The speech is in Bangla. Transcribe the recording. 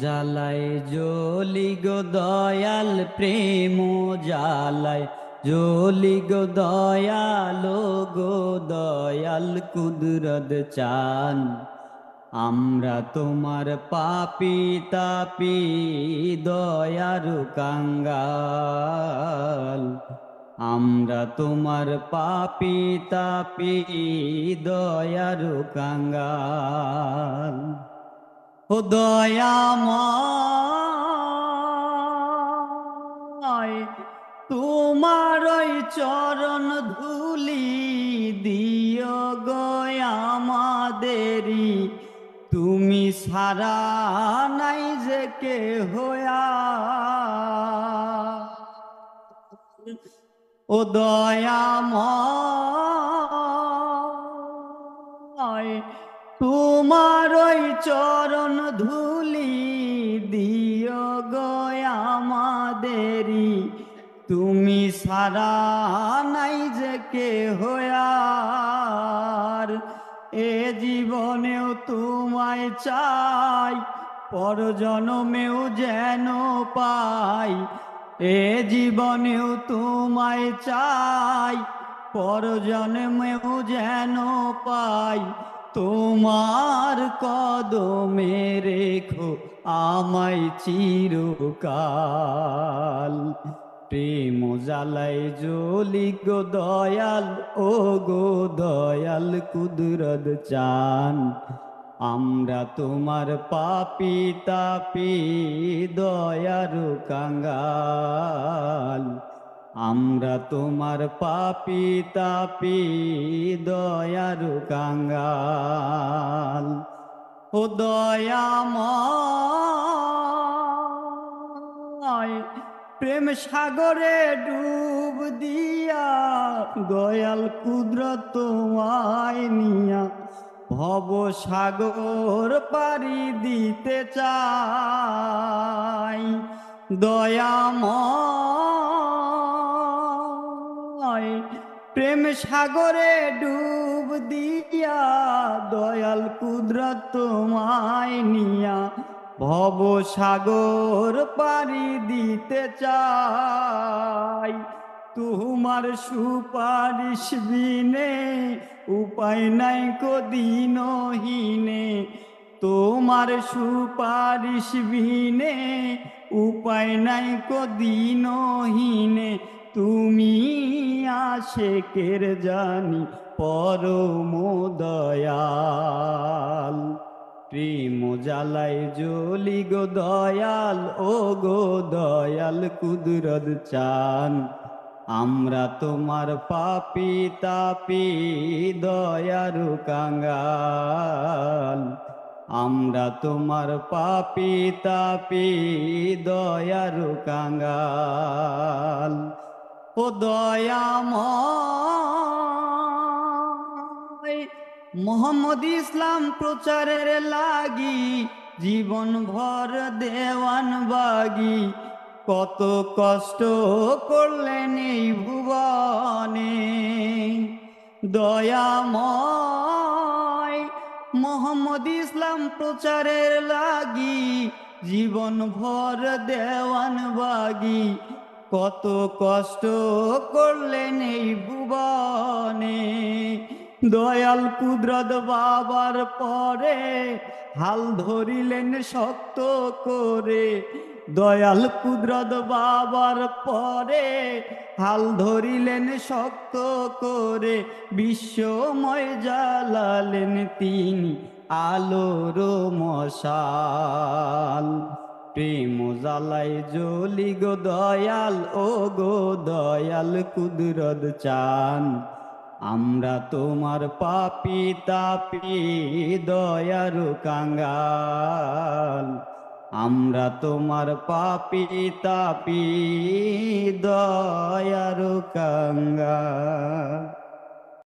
জালায় জলি গো দয়াল, প্রেম জালায় জলি গো দয়ালো, গো দয়াল, কুদরত চান। আমরা তোমার পাপি তাপি, দয়ারু কাঙ্গাল। আমরা তোমার পাপি তাপি, দয়ারু কাঙ্গাল। ও তোমার চরণ ধুলি দিও গয় আমাদেরই। তুমি সারা নাই যে কে হোয়া ও দয়াময়, তোমার চরণ ধুলি দিও গয় আমাদেরই। তুমি সারা নাই যে কে হোয়ার এ জীবনেও তোমায় চাই পর জনমেও যেন পাই। এ জীবনেও তোমায় চাই পর জন্মেও যেন পাই। তোমার কদমে রেখো আমায় চিরকাল। প্রেম জালাই জলি গো দয়াল, ও গো দয়াল কুদরত চান। আমরা তোমার পাপি তাপি দয়ারু কাঙ্গাল। আমরা তোমার পাপি তাপি দয়ারু কাঙ্গাল। ও দয়াময়, প্রেম সাগরে ডুব দিয়া দয়াল কুদরত তোমায় নিয়া ভব সাগর পারি দিতে চাই। দয়াময় প্রেম সাগরে ডুব দিয়া, দয়াল কুদরত তোমায় নিয়া ভব সাগর পারি দিতে চাই। তোমার সুপারিশ বিনে উপায় নাই কদিনহীনে তোমার সুপারিশ বিনে উপায় নাই কদিনহীনে তুমি আশেকের জানি পরম দয়াল প্রেম জালাই জলি গো দয়াল, ও গো দয়াল কুদরত চান। আমরা তোমার পাপি তাপি দয়ারু কাঙ্গাল। আমরা তোমার পাপি তাপি দয়ারু কাঙ্গাল। ও দয়াময়, মোহাম্মদ ইসলাম প্রচারের লাগি, জীবন ভর দেওয়ান বাগি। কত কষ্ট করলেন এই ভুবনে। দয়াময়, মোহাম্মদ ইসলাম প্রচারের লাগি, জীবন ভর দেওয়ান বাগি। কত কষ্ট করলেন এই ভুবনে। দয়াল কুদরত বাবার পরে হাল ধরিলেন শক্ত করে। দয়াল কুদরত বাবার পরে হাল ধরিলেন শক্ত করে। বিশ্বময় জ্বালালেন তিনি আলোর মশাল। প্রেম জ্বালাই জলি গো দয়াল, ও গো দয়াল কুদরত চান। আমরা তোমার পাপি তাপি দয়ারু কাঙ্গাল। আমরা তোমার পাপি তাপি দয়ারু কাঙ্গাল।